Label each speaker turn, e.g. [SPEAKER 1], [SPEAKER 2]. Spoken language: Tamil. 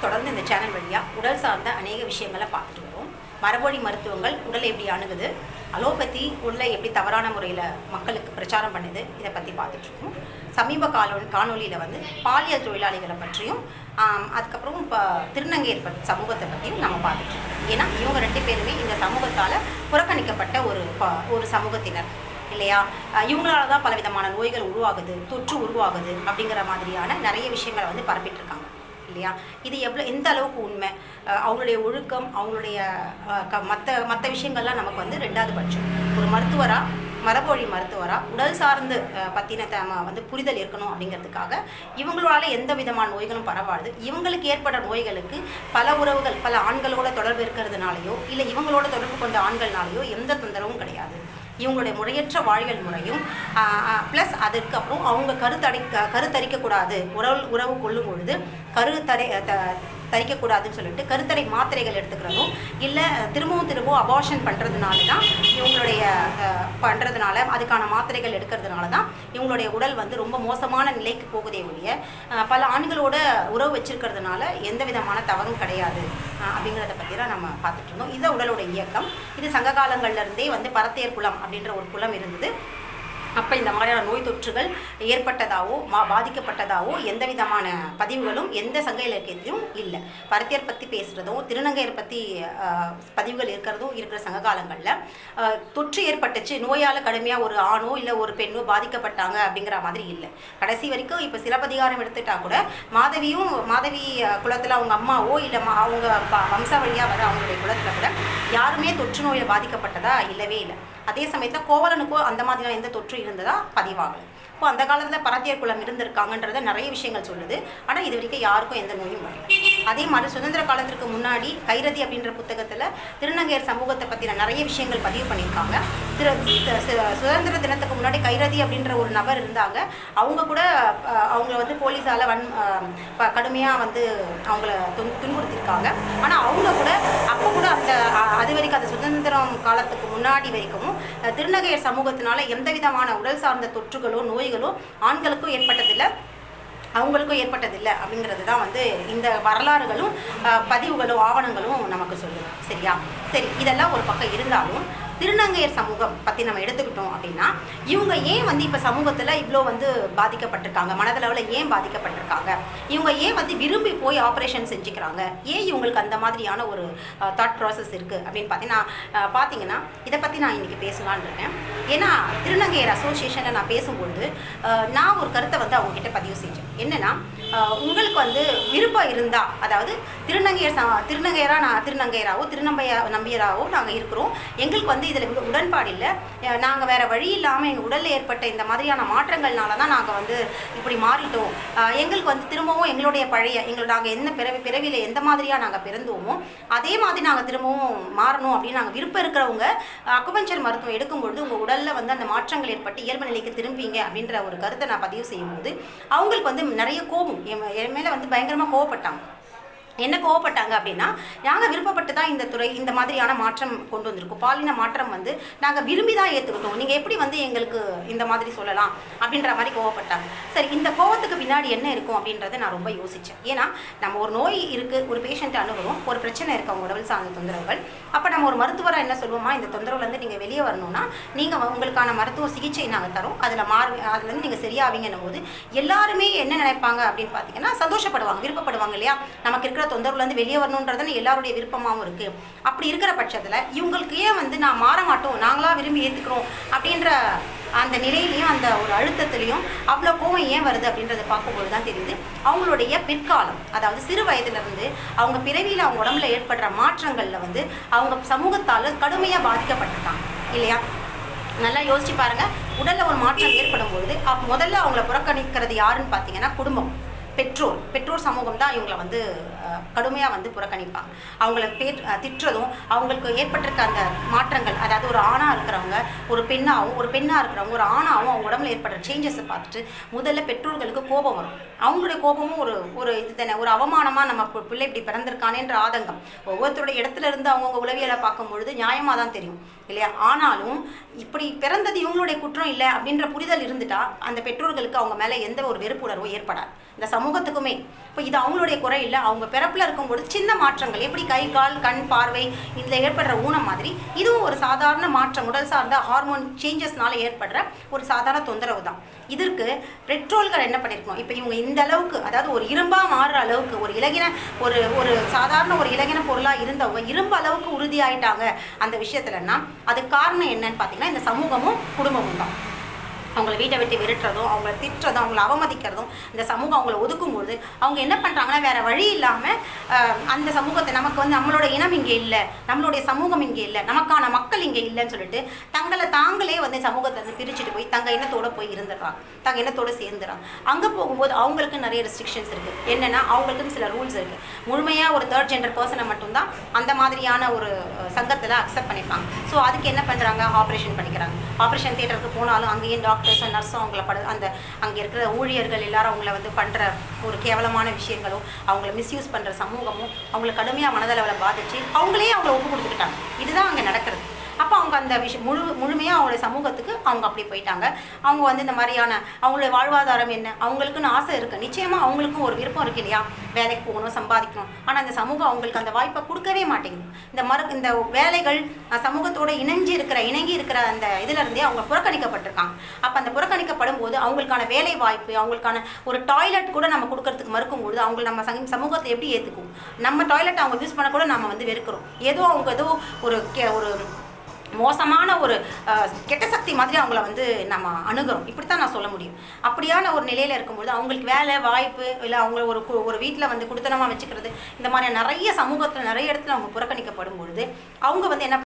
[SPEAKER 1] தொடர்ந்து இந்த சேனல் வழியாக உடல் சார்ந்த அநேக விஷயங்களை பார்த்துட்டு வரோம். மரபொழி மருத்துவங்கள் உடலை எப்படி அணுகுது அலோபதி உடலை எப்படி தவறான முறையில் மக்களுக்கு பிரச்சாரம் பண்ணுது இதை பற்றி பார்த்துட்ருக்கோம் சமீப காலோ காணொலியில் வந்து பாலியல் தொழிலாளிகளை பற்றியும் அதுக்கப்புறம் இப்போ திருநங்கையர் ப சமூகத்தை பற்றியும் நம்ம பார்த்துட்ருக்கோம் ஏன்னா இவங்க ரெண்டு பேருமே இந்த சமூகத்தால் புறக்கணிக்கப்பட்ட ஒரு ப- ஒரு சமூகத்தினர் இல்லையா? இவங்களால தான் பலவிதமான நோய்கள் உருவாகுது தொற்று உருவாகுது அப்படிங்கிற மாதிரியான நிறைய விஷயங்களை வந்து பரப்பிட்டு இருக்காங்க. இல்லையா? இது எவ்வளோ எந்த அளவுக்கு உண்மை? அவங்களுடைய ஒழுக்கம் அவங்களுடைய மற்ற மற்ற விஷயங்கள்லாம் நமக்கு வந்து ரெண்டாவது பட்சம். ஒரு மருத்துவராக மரபொழி மருத்துவராக உடல் சார்ந்து பற்றின வந்து புரிதல் இருக்கணும் அப்படிங்கிறதுக்காக இவங்களால எந்த விதமான நோய்களும் பரவாது. இவங்களுக்கு ஏற்பட நோய்களுக்கு பல உறவுகள் பல ஆண்களோட தொடர்பு இருக்கிறதுனாலையோ இல்லை இவங்களோட தொடர்பு கொண்ட ஆண்கள்னாலேயோ எந்த தொந்தரவும் கிடையாது. இவங்களுடைய முறையற்ற வாழ்வியல் முறையும் ப்ளஸ் அதற்கு அப்புறம் அவங்க கருத்தடை க- கருத்தரிக்கக்கூடாது. உறவு உறவு கொள்ளும் பொழுது கருத்தடை த தரிக்கக்கூடாதுன்னு சொல்லிட்டு கருத்தடை மாத்திரைகள் எடுத்துக்கிறதும் இல்லை திரும்பவும் திரும்பவும் அபார்ஷன் பண்ணுறதுனால தான் இவங்களுடைய பண்ணுறதுனால அதுக்கான மாத்திரைகள் எடுக்கிறதுனால தான் இவங்களுடைய உடல் வந்து ரொம்ப மோசமான நிலைக்கு போகுதே ஒழிய பல ஆண்களோட உறவு வச்சிருக்கிறதுனால எந்த விதமான தவறும் கிடையாது அப்படிங்கிறத பற்றி தான் நம்ம பார்த்துட்டு இருந்தோம். இதை உடலோட இயக்கம். இது சங்க காலங்கள்லேருந்தே வந்து பரத்தையர் குலம் அப்படின்ற ஒரு குலம் இருந்தது. அப்போ இந்த மாதிரியான நோய் தொற்றுகள் ஏற்பட்டதாவோ மா பாதிக்கப்பட்டதாவோ எந்த விதமான பதிவுகளும் எந்த சங்க இலக்கியத்திலும் இல்லை. பரத்தியர் பற்றி பேசுகிறதும் திருநங்கையர் பற்றி பதிவுகள் இருக்கிறதும் இருக்கிற சங்க காலங்களில் தொற்று ஏற்பட்டுச்சு நோயால் கடுமையாக ஒரு ஆணோ இல்லை ஒரு பெண்ணோ பாதிக்கப்பட்டாங்க அப்படிங்கிற மாதிரி இல்லை. கடைசி வரைக்கும் இப்போ சிலப்பதிகாரம் எடுத்துட்டா கூட மாதவியும் மாதவி குலத்தில் அவங்க அம்மாவோ இல்லை மா அவங்க ப- வம்சாவழியாக வர அவங்களுடைய குலத்தில் கூட யாருமே தொற்று நோயில் பாதிக்கப்பட்டதா இல்லவே இல்லை. அதே சமயத்தில் கோவலனுக்கோ அந்த மாதிரியான எந்த தொற்று இருந்ததா பதிவாகலை. இப்போ அந்த காலத்தில் பரத்தியர் குலம் இருந்திருக்காங்கன்றத நிறைய விஷயங்கள் சொல்லுது. ஆனால் இது வரைக்கும் யாருக்கும் எந்த நோயும் வரல. அதே மாதிரி சுதந்திர காலத்திற்கு முன்னாடி கைரதி அப்படின்ற புத்தகத்தில் திருநங்கையர் சமூகத்தை பற்றின நிறைய விஷயங்கள் பதிவு பண்ணியிருக்காங்க. திரு சுதந்திர தினத்துக்கு முன்னாடி கைரதி அப்படின்ற ஒரு நபர் இருந்தாங்க. அவங்க கூட அவங்கள வந்து போலீஸால் வன் கடுமையாக வந்து அவங்கள துன் துன்புறுத்தியிருக்காங்க. ஆனால் அவங்க கூட அப்போ கூட அந்த அது வரைக்கும் அந்த சுதந்திரம் காலத்துக்கு முன்னாடி வரைக்கும் திருநகையர் திருநங்கையர் சமூகத்தினால எந்த விதமான உடல் சார்ந்த தொற்றுகளோ நோய் நோய்களோ ஆண்களுக்கும் ஏற்பட்டதில்லை அவங்களுக்கும் ஏற்பட்டதில்லை அப்படிங்கிறது தான் வந்து இந்த வரலாறுகளும் பதிவுகளும் ஆவணங்களும் நமக்கு சொல்லுது. சரியா? சரி இதெல்லாம் ஒரு பக்கம் இருந்தாலும் திருநங்கையர் சமூகம் பற்றி நம்ம எடுத்துக்கிட்டோம் அப்படின்னா இவங்க ஏன் வந்து இப்போ சமூகத்தில் இவ்வளோ வந்து பாதிக்கப்பட்டிருக்காங்க? மனதளவில் ஏன் பாதிக்கப்பட்டிருக்காங்க? இவங்க ஏன் வந்து விரும்பி போய் ஆப்ரேஷன் செஞ்சுக்கிறாங்க? ஏன் இவங்களுக்கு அந்த மாதிரியான ஒரு தாட் ப்ராசஸ் இருக்குது அப்படின்னு பார்த்தீங்கன்னா பார்த்தீங்கன்னா இதை பற்றி நான் இன்றைக்கி பேசலான்னு இருக்கேன். ஏன்னா திருநங்கையர் அசோசியேஷனில் நான் பேசும்பொழுது நான் ஒரு கருத்தை வந்து அவங்ககிட்ட பதிவு செஞ்சேன். என்னென்னா உங்களுக்கு வந்து விருப்பம் இருந்தால் அதாவது திருநங்கையர் திருநங்கையராக நான் திருநங்கையராகவோ திருநம்பையா நம்பியராகவோ நாங்கள் இருக்கிறோம். எங்களுக்கு வந்து இதில் உடன்பாடு இல்லை. நாங்கள் வேறு வழி இல்லாமல் எங்கள் உடலில் ஏற்பட்ட இந்த மாதிரியான மாற்றங்கள்னால தான் நாங்கள் வந்து இப்படி மாறிட்டோம். எங்களுக்கு வந்து திரும்பவும் எங்களுடைய பழைய எங்களோட நாங்கள் என்ன பிறவி பிறவியில் எந்த மாதிரியாக நாங்கள் பிறந்தோமோ அதே மாதிரி நாங்கள் திரும்பவும் மாறணும் அப்படின்னு நாங்கள் விருப்பம் இருக்கிறவங்க அக்குபஞ்சர் மருத்துவம் எடுக்கும்பொழுது உங்கள் உடலில் வந்து அந்த மாற்றங்கள் ஏற்பட்டு இயல்பு நிலைக்கு திரும்புவீங்க அப்படின்ற ஒரு கருத்தை நான் பதிவு செய்யும்போது அவங்களுக்கு வந்து நிறைய கோபம். என் என் மேலே வந்து பயங்கரமாக கோவப்பட்டாங்க. என்ன கோவப்பட்டாங்க அப்படின்னா நாங்கள் விருப்பப்பட்டு தான் இந்த துறை இந்த மாதிரியான மாற்றம் கொண்டு வந்திருக்கோம். பாலின மாற்றம் வந்து நாங்கள் விரும்பி தான் ஏற்றுக்கிட்டோம் நீங்கள் எப்படி வந்து எங்களுக்கு இந்த மாதிரி சொல்லலாம் அப்படின்ற மாதிரி கோவப்பட்டாங்க. சரி இந்த கோவத்துக்கு பின்னாடி என்ன இருக்கும் அப்படின்றத நான் ரொம்ப யோசித்தேன் ஏன்னா நம்ம ஒரு நோய் இருக்குது ஒரு பேஷண்ட்டை அனுபவம் ஒரு பிரச்சனை இருக்குது அவங்க உடல் சார்ந்த தொந்தரவுகள். அப்போ நம்ம ஒரு மருத்துவராக என்ன சொல்லுவோமா இந்த தொந்தரவுலேருந்து நீங்கள் வெளியே வரணும்னா நீங்கள் உங்களுக்கான மருத்துவ சிகிச்சை நாங்கள் தரோம். அதில் மாறு அதுலேருந்து நீங்கள் சரியாவீங்கன்னும் போது எல்லாருமே என்ன நினைப்பாங்க அப்படின்னு பார்த்தீங்கன்னா சந்தோஷப்படுவாங்க விருப்பப்படுவாங்க இல்லையா? நமக்கு இருக்கிற தொந்தரவுலேருந்து வெளியே வரணுன்றதுன்னு எல்லாருடைய விருப்பமாகவும் இருக்குது அப்படி இருக்கிற பட்சத்தில் இவங்களுக்கு ஏன் வந்து நான் மாற மாட்டோம்? நாங்களாக விரும்பி ஏற்றுக்கிறோம் அப்படின்ற அந்த நிலையிலையும் அந்த ஒரு அழுத்தத்துலேயும் அவ்வளோ கோவம் ஏன் வருது அப்படின்றத பார்க்கும்போது தான் தெரியுது. அவங்களுடைய பிற்காலம் அதாவது சிறு வயதுலேருந்து அவங்க பிறவியில் அவங்க உடம்புல ஏற்படுற மாற்றங்களில் வந்து அவங்க சமூகத்தால் கடுமையாக பாதிக்கப்பட்டிருக்காங்க. இல்லையா? நல்லா யோசிச்சு பாருங்க. உடலில் ஒரு மாற்றம் ஏற்படும் பொழுது அப்ப முதல்ல அவங்கள புறக்கணிக்கிறது யாருன்னு பார்த்தீங்கன்னா குடும்பம். பெற்றோர் பெற்றோர் சமூகம் தான் இவங்களை வந்து கடுமையாக வந்து புறக்கணிப்பாங்க. அவங்கள பே திட்டுறதும் அவங்களுக்கு ஏற்பட்டிருக்க அந்த மாற்றங்கள் அதாவது ஒரு ஆணாக இருக்கிறவங்க ஒரு பெண்ணாகவும் ஒரு பெண்ணாக இருக்கிறவங்க ஒரு ஆணாகவும் அவங்க உடம்புல ஏற்படுற சேஞ்சஸை பார்த்துட்டு முதல்ல பெற்றோர்களுக்கு கோபம் வரும். அவங்களுடைய கோபமும் ஒரு ஒரு இது தானே ஒரு அவமானமாக நம்ம பிள்ளை இப்படி பிறந்திருக்கானேன்ற ஆதங்கம். ஒவ்வொருத்தருடைய இடத்துல இருந்து அவங்கவுங்க உளவியலை பார்க்கும் பொழுது நியாயமாக தான் தெரியும் இல்லையா? ஆனாலும் இப்படி பிறந்தது இவங்களுடைய குற்றம் இல்லை அப்படின்ற புரிதல் இருந்துட்டா அந்த பெற்றோர்களுக்கு அவங்க மேலே எந்த ஒரு வெறுப்புணர்வும் ஏற்படாது. இந்த சமூக சமூகத்துக்குமே. இப்போ இது அவங்களுடைய குறை இல்லை. அவங்க பிறப்பில் இருக்கும்போது சின்ன மாற்றங்கள் எப்படி கை கால் கண் பார்வை இதில் ஏற்படுற ஊனம் மாதிரி இதுவும் ஒரு சாதாரண மாற்றம் உடல் சார்ந்த ஹார்மோன் சேஞ்சஸ்னால ஏற்படுற ஒரு சாதாரண தொந்தரவு தான். இதற்கு பெட்ரோல்கள் என்ன பண்ணியிருக்கணும் இப்போ இவங்க இந்த அளவுக்கு அதாவது ஒரு இரும்பாக மாறுற அளவுக்கு ஒரு இலகின ஒரு ஒரு சாதாரண ஒரு இலகின பொருளாக இருந்தவங்க இரும்பு அளவுக்கு உறுதியாயிட்டாங்க அந்த விஷயத்துலன்னா அதுக்கு காரணம் என்னன்னு பார்த்தீங்கன்னா இந்த சமூகமும் குடும்பமும் தான். அவங்கள வீட்டை விட்டு விரட்டுறதும் அவங்கள திட்டுறதும் அவங்கள அவமதிக்கிறதும் இந்த சமூகம் அவங்கள ஒதுக்கும்போது அவங்க என்ன பண்ணுறாங்கன்னா வேறு வழி இல்லாமல் அந்த சமூகத்தை நமக்கு வந்து நம்மளோட இனம் இங்கே இல்லை நம்மளுடைய சமூகம் இங்கே இல்லை நமக்கான மக்கள் இங்கே இல்லைன்னு சொல்லிட்டு தங்களை தாங்களே வந்து சமூகத்தை வந்து பிரிச்சுட்டு போய் தங்க இனத்தோடு போய் இருந்துடுறாங்க. தங்க இனத்தோடு சேர்ந்துடுறாங்க. அங்கே போகும்போது அவங்களுக்கு நிறைய ரெஸ்ட்ரிக்ஷன்ஸ் இருக்குது என்னென்னா அவங்களுக்குன்னு சில ரூல்ஸ் இருக்குது முழுமையாக ஒரு தேர்ட் ஜெண்டர் பர்சனை மட்டும்தான் அந்த மாதிரியான ஒரு சங்கத்தில் அக்செப்ட் பண்ணிப்பாங்க. ஸோ அதுக்கு என்ன பண்ணுறாங்க ஆப்ரேஷன் பண்ணிக்கிறாங்க. ஆப்ரேஷன் தேட்டருக்கு போனாலும் அங்கேயும் டாக்டர்ஸ் நர்ஸும் அவங்கள படு அந்த அங்கே இருக்கிற ஊழியர்கள் எல்லாரும் அவங்கள வந்து பண்ணுற ஒரு கேவலமான விஷயங்களும் அவங்கள மிஸ்யூஸ் பண்ணுற சமூகமும் அவங்கள கடுமையாக மனதளவில் பாதிச்சு அவங்களே அவங்கள ஒப்பு கொடுத்துக்கிட்டாங்க. இதுதான் அங்கே நடக்கிறது. அப்போ அவங்க அந்த விஷயம் முழு முழுமையாக அவங்களோட சமூகத்துக்கு அவங்க அப்படி போயிட்டாங்க. அவங்க வந்து இந்த மாதிரியான அவங்களுடைய வாழ்வாதாரம் என்ன அவங்களுக்குன்னு ஆசை இருக்குது நிச்சயமாக அவங்களுக்கும் ஒரு விருப்பம் இருக்கு இல்லையா? வேலைக்கு போகணும் சம்பாதிக்கணும். ஆனால் அந்த சமூகம் அவங்களுக்கு அந்த வாய்ப்பை கொடுக்கவே மாட்டேங்குது. இந்த மறு இந்த வேலைகள் சமூகத்தோடு இணைஞ்சு இருக்கிற இணங்கி இருக்கிற அந்த இதிலிருந்தே அவங்க புறக்கணிக்கப்பட்டிருக்காங்க. அப்போ அந்த புறக்கணிக்கப்படும் போது அவங்களுக்கான வேலை வாய்ப்பு அவங்களுக்கான ஒரு டாய்லெட் கூட நம்ம கொடுக்கறதுக்கு மறுக்கும் பொழுது அவங்க நம்ம சங்க- சமூகத்தை எப்படி ஏற்றுக்கும் நம்ம டாய்லெட் அவங்க யூஸ் பண்ண கூட நம்ம வந்து வெறுக்கிறோம். ஏதோ அவங்க ஏதோ ஒரு கே- ஒரு மோசமான ஒரு கெட்ட சக்தி மாதிரி அவங்கள வந்து நம்ம அணுகிறோம் இப்படித்தான் நான் சொல்ல முடியும். அப்படியான ஒரு நிலையில் இருக்கும்பொழுது அவங்களுக்கு வேலை வாய்ப்பு இல்லை அவங்கள ஒரு கு- ஒரு வீட்டில் வந்து குடுத்தனமாக வச்சுக்கிறது இந்த மாதிரி நிறைய சமூகத்தில் நிறைய இடத்துல அவங்க புறக்கணிக்கப்படும் பொழுது அவங்க வந்து என்ன